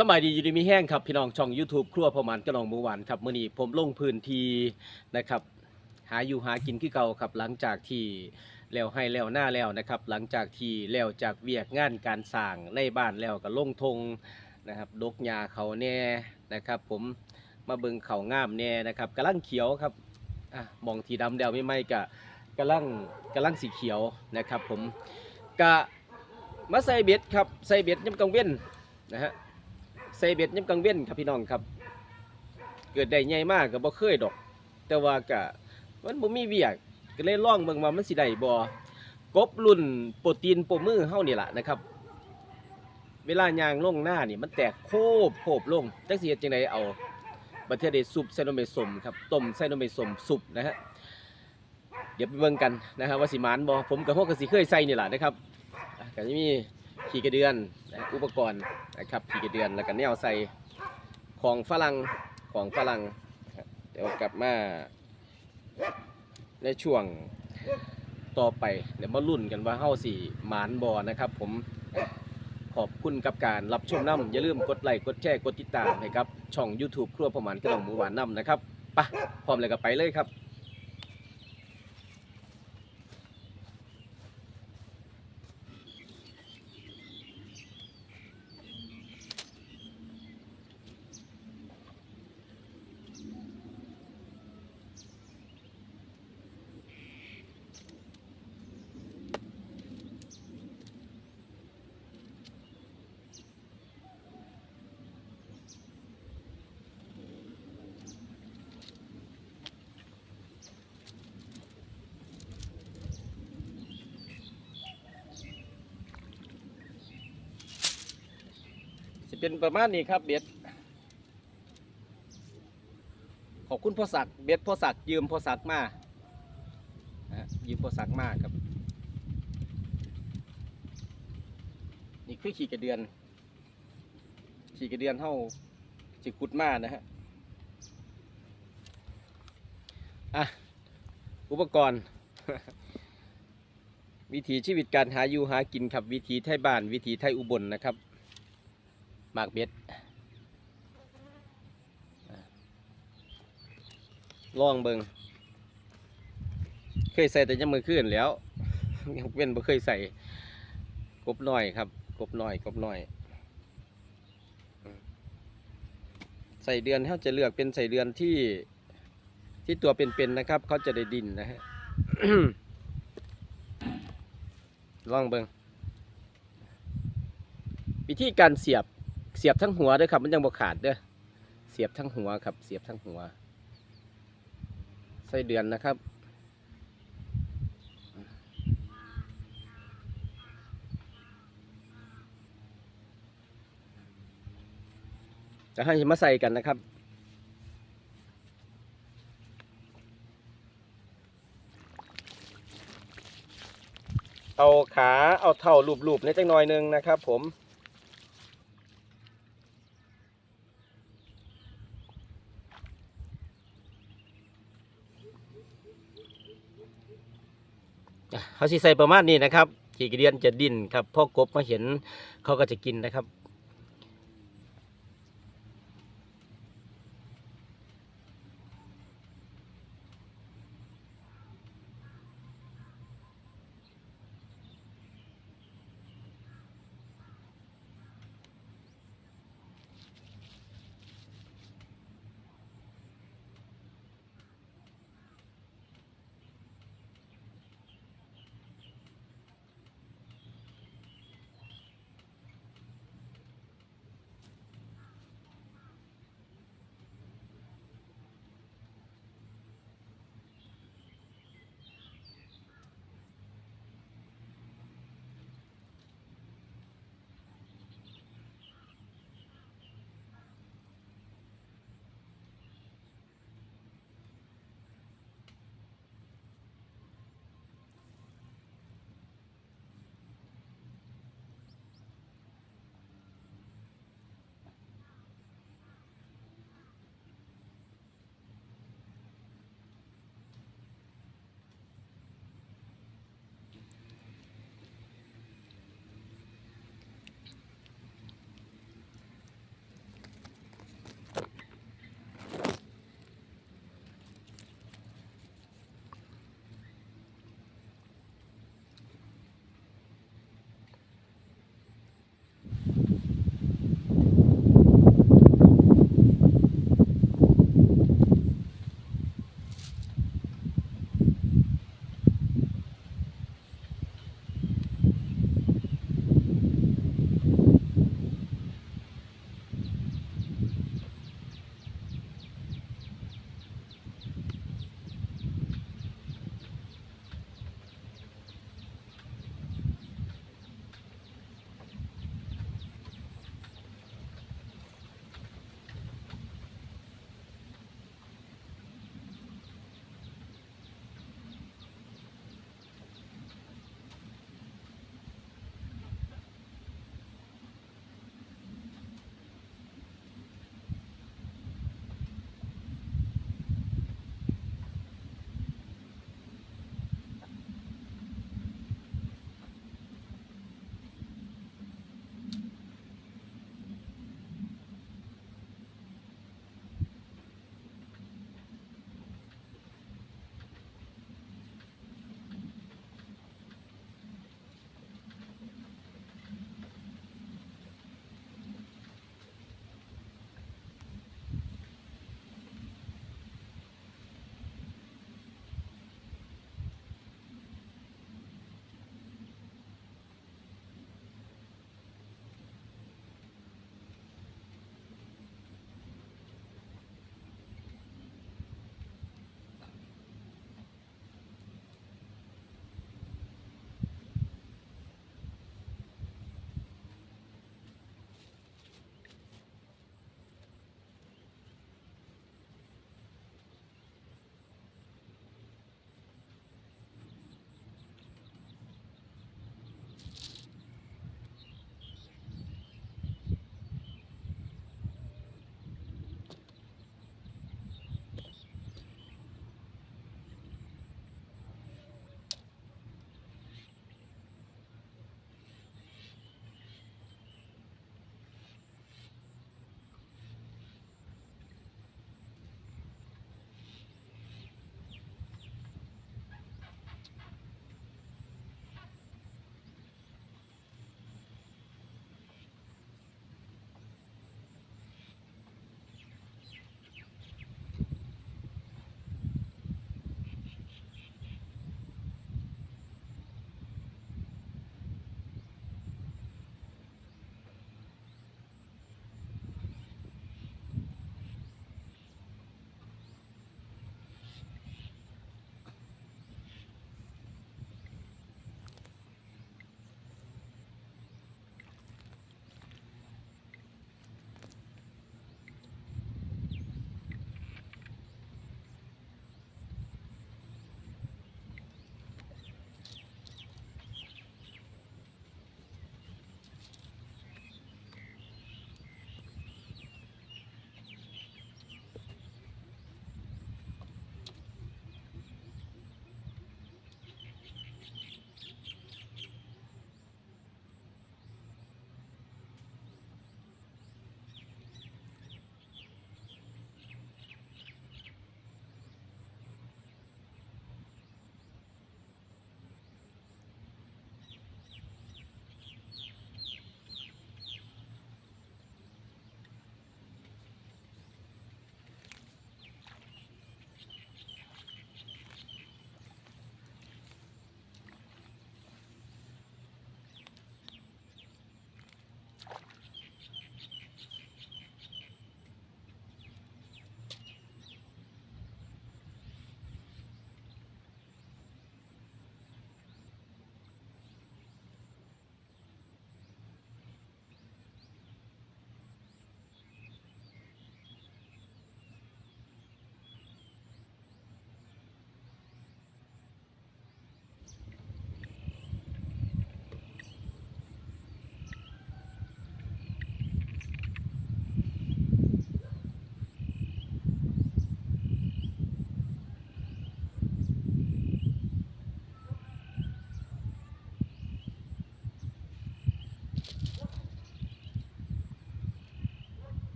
สมัยดีอยู่ดีมีแห้งครับพี่น้องช่อง YouTube ครัวพอมันกระนองหมูหวานครับมื้อนี้ผมลงพื้นที่นะครับ หาอยู่หากินคือเก่าครับหลังจากที่แล้วให้แล้วหน้าแล้วนะครับ หลังจากที่แล้วจากเวียกงานการสร้างในบ้านแล้วก็ลงทงนะครับดกหญ้าเขาแน่นะครับ ผมมาเบิงเขางามแน่นะครับกำลังเขียวครับอะมองทีดำเดวไม่ไหมกะกำลังกำลังสีเขียวนะครับ ผมกะมาใส่เบ็ดครับใส่เบ็ดยำกังเว้นนะฮะ ใส่เบ็ดยำกลางเว้นครับพี่น้องครับ เกิดได้ใหญ่มากก็บ่เคยดอก แต่ว่าก็มันบ่มีเวียกก็เลยลองเบิ่งว่ามันสิได้บ่กบรุ่นโปรตีนโปรมือเฮานี่แหละนะครับ เวลายางลงหน้านี่มันแตกโคบโคบลงจักสิเฮ็ดจังไดเอาบัดเทื่อได้ซุปไซโนเมสมครับต้มไซโนเมสมซุปนะฮะเดี๋ยวไปเบิ่งกันนะฮะว่าสิมานบ่ผมกับพวกก็สิเคยใส่นี่แหละนะครับอะก็จะมี ขี้กระเดือนอุปกรณ์นะครับผีกระเดือนแล้วก็แนวใส่ของฝรั่งของฝรั่งเดี๋ยวกลับมาในช่วงต่อไปเดี๋ยวมาลุ้นกันว่าเฮาสี่หมานบอนะครับ ผมขอบคุณกับการรับชมน้ำอย่าลืมกดไลค์กดแชร์กดติดตามให้ครับช่อง YouTube ครัวประมาณกระหล่องหมูหวานน้ำนะครับไปะพร้อมเลยก็ไปเลยครับ จะเป็นประมาณนี้ครับเบ็ดขอบคุณพ่อศักดิ์เบ็ดพ่อศักดิ์ยืมพ่อศักดิ์มานะฮะยืมพ่อศักดิ์มาครับ นี่คือขี่กระเดือน ขี่กระเดือนเท่าจิกุดมานะฮะอะอุปกรณ์ วิถีชีวิตการหาอยู่หากินครับ วิถีไทยบ้าน วิถีไทยอุบลนะครับ มากเบ็ดอะลองเบิงเคยใส่แต่ยังมือขึ้นแล้วยังเว้นบ่เคยใส่กบหน้อยครับ กบหน้อยกบหน้อย ใส่เดือนเขาจะเลือกเป็นใส่เดือนที่ที่ตัวเป็นๆนะครับ เขาจะได้ดินนะฮะลองเบิงวิธีการเสียบ สียบทั้งหัวด้วยครับ มันยังบ่ขาดเด้อเสียบทั้งหัวครับ เสียบทั้งหัวใส่เดือนนะครับ จะให้มาใส่กันนะครับเอาขาเอาเท่ารูปๆในจังหน่อยหนึงนะครับ ผม อะ เขาสิใส่ประมาณนี้นะครับขี่กระเดียนจะดิ้นครับพ่อกบมาเห็นเขาก็จะกินนะครับ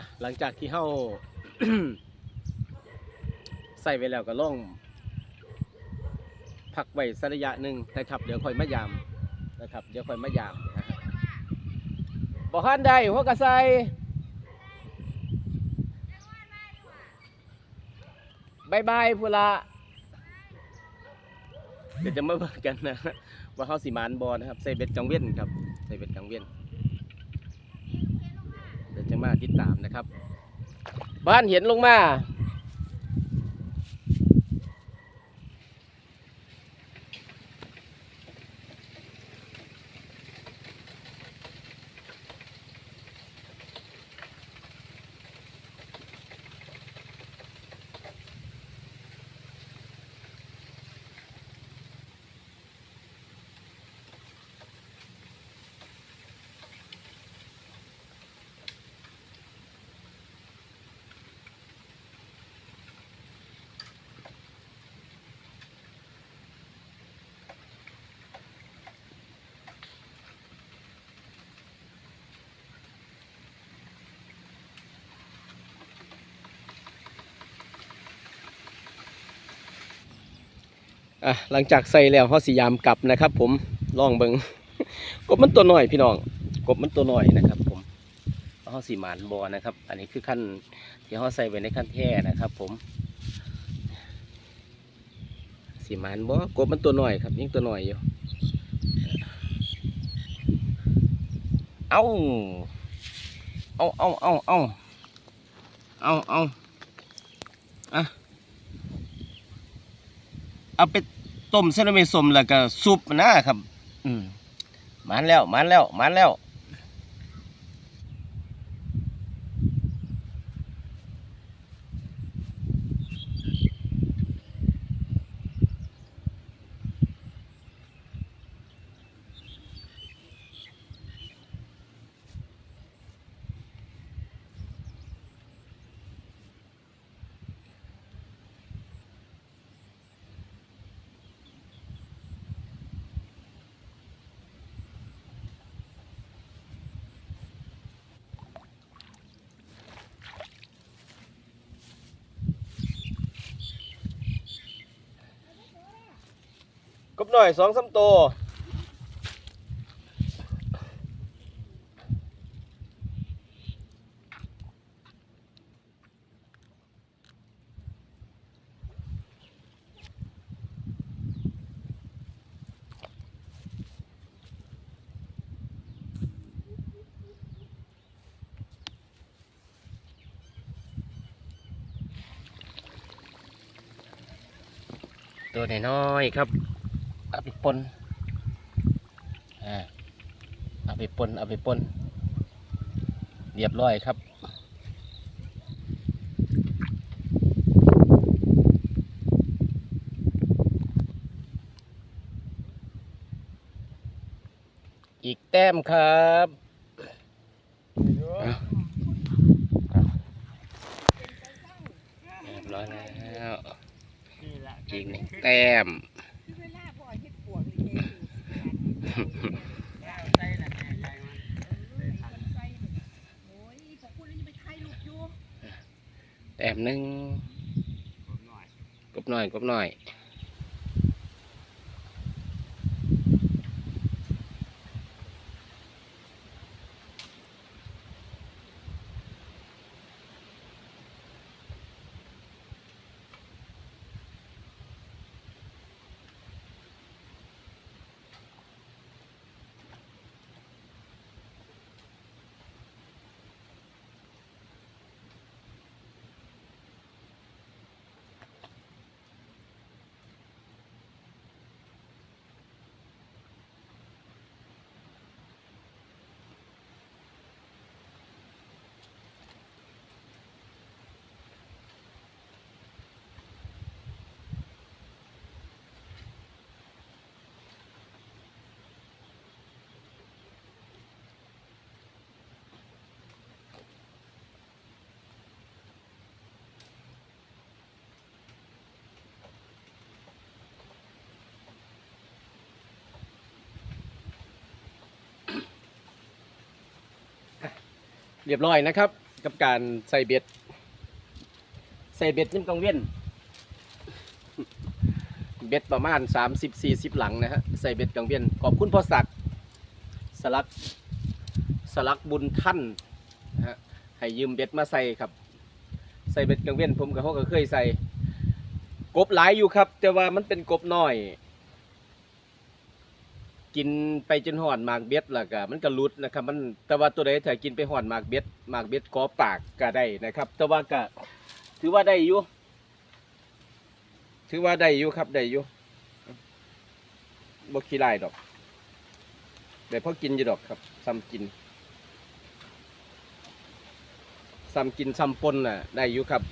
อะหลังจากที่เฮาใส่ไว้แล้วก็ล่องพักไว้สักระยะหนึ่งนะครับ เดี๋ยวค่อยมายามนะครับ เดี๋ยวค่อยมายามนะฮะบ่คันใดหัวกระใสบายบายพุนละเดี๋ยวจะมาเบิ่งกันนะว่าเขาสีมานบอนะครับใส่เบ็ดกังเวียนครับใส่เบ็ดกังเวียน มาติดตามนะครับ บ้านเห็นลงมา อะหลังจากใส่แล้วเขาสียามกลับนะครับ ผมลองเบิงกบมันตัวหน่อยพี่น้องกบมันตัวหน่อยนะครับ ผมเขาสีหมานบอนะครับ อันนี้คือขั้นที่เขาใส่ไว้ในขั้นแท้นะครับ ผมสีหมานบอกบมันตัวหน่อยครับยิ่งตัวหน่อยอยู่เอาเอาเอาเอาเอาเอาเอาอะ เอาไปต้มเส้นเมสมแล้วก็ซุปนะครับ อืมมันแล้วมันแล้วมันแล้ว กบหน่อยสองสามตัวตัวน้อยๆครับ เอาไปปนอ่าเอาไปปนเอาไปปนเรียบร้อยครับอีกแต้มครับเอาเรียบร้อยแล้วนี่แหละอีกหนึ่งแต้ม คือเวลาพ่อเฮ็ดปวกนี่เฮ็ดอยู่ ใส่ละ แม่ใส่มันใส่โอ้ยพวกคุณนี่ไปถ่ายรูปอยู่แต้มหนึ่งผมหน่อยกบหน่อยกบหน่อย เรียบร้อยนะครับ กับการใส่เบ็ด ใส่เบ็ดนิ่มกังเวียนเบ็ดประมาณ 30 40 หลังนะฮะใส่เบ็ดกังเวียนขอบคุณพ่อศักดิ์สลักสลักบุญท่านนะฮะให้ยืมเบ็ดมาใส่ครับ ใส่เบ็ดกังเวียนผมกับเขาก็เคยใส่ กบหลายอยู่ครับ แต่ว่ามันเป็นกบน้อย กินไปจนหอนหมากเบ็ดแล้วก็มันก็หลุดนะครับ มันแต่ว่าตัวใดถ้ากินไปหอนหมากเบ็ดหมากเบ็ดกอปากก็ได้นะครับ แต่ว่าก็ถือว่าได้อยู่ถือว่าได้อยู่ครับได้อยู่บ่ขี้ลายดอกได้พอกินอยู่ดอกครับซ้ำกินซ้ำกินซ้ำปนน่ะได้อยู่ครับ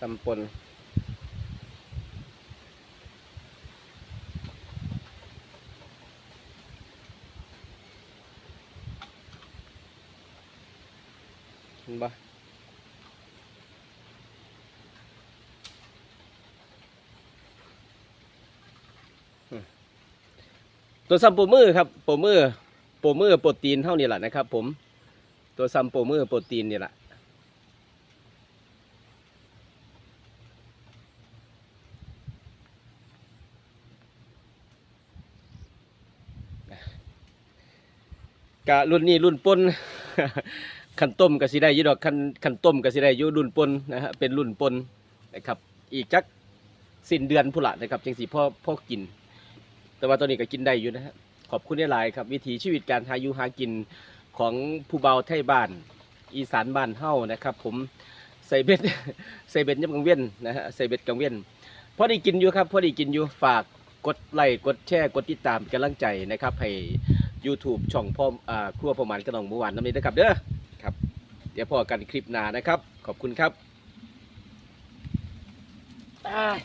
ตำปน เห็นปะตัวซัมโปรมือครับโปรมือโปรมือโปรตีนเท่านี้แหละนะครับ ผม ตัวซัมโปรมือโปรตีนนี่แหละกะรุ่นนี้รุ่นปน ขันต้มก็สิได้อยี่ดอกขันขันต้มก็สิได้อยู่รุ่นปนนะฮะเป็นรุ่นปนนะครับอีกจักสิ้นเดือนพุละนะครับจังสีพ่อพ่อกิน แต่ว่าตอนนี้ก็กินได้อยู่นะฮะขอบคุณได้หลายครับ วิถีชีวิตการหาอยู่หากินของผู้เบาไทยบ้าน อีสานบ้านเฮานะครับ ผมใส่เบ็ดใส่เบ็ดยำกังเวียนนะฮะใส่เบ็ดกังเวียนพอด้กินอยู่ครับพอด้กินอยู่ฝากกดไลค์กดแชร์กดติดตามกำลังใจนะครับให้ YouTube ช่องพ่ออ่าครัวประมาณกระนองเมื่อวานน้ำนี้นะครับเด้อ เดี๋ยวพอกันคลิปหน้านะครับ ขอบคุณครับอ้าย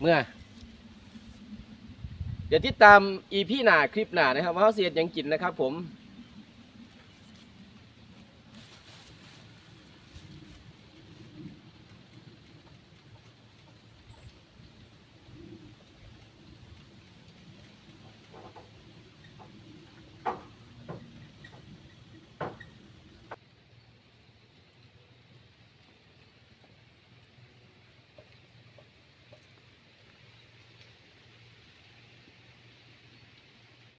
เมื่อ เดี๋ยวติดตามอีพีหน้าคลิปหน้านะครับว่าเขาเสียดหยังกินนะครับผม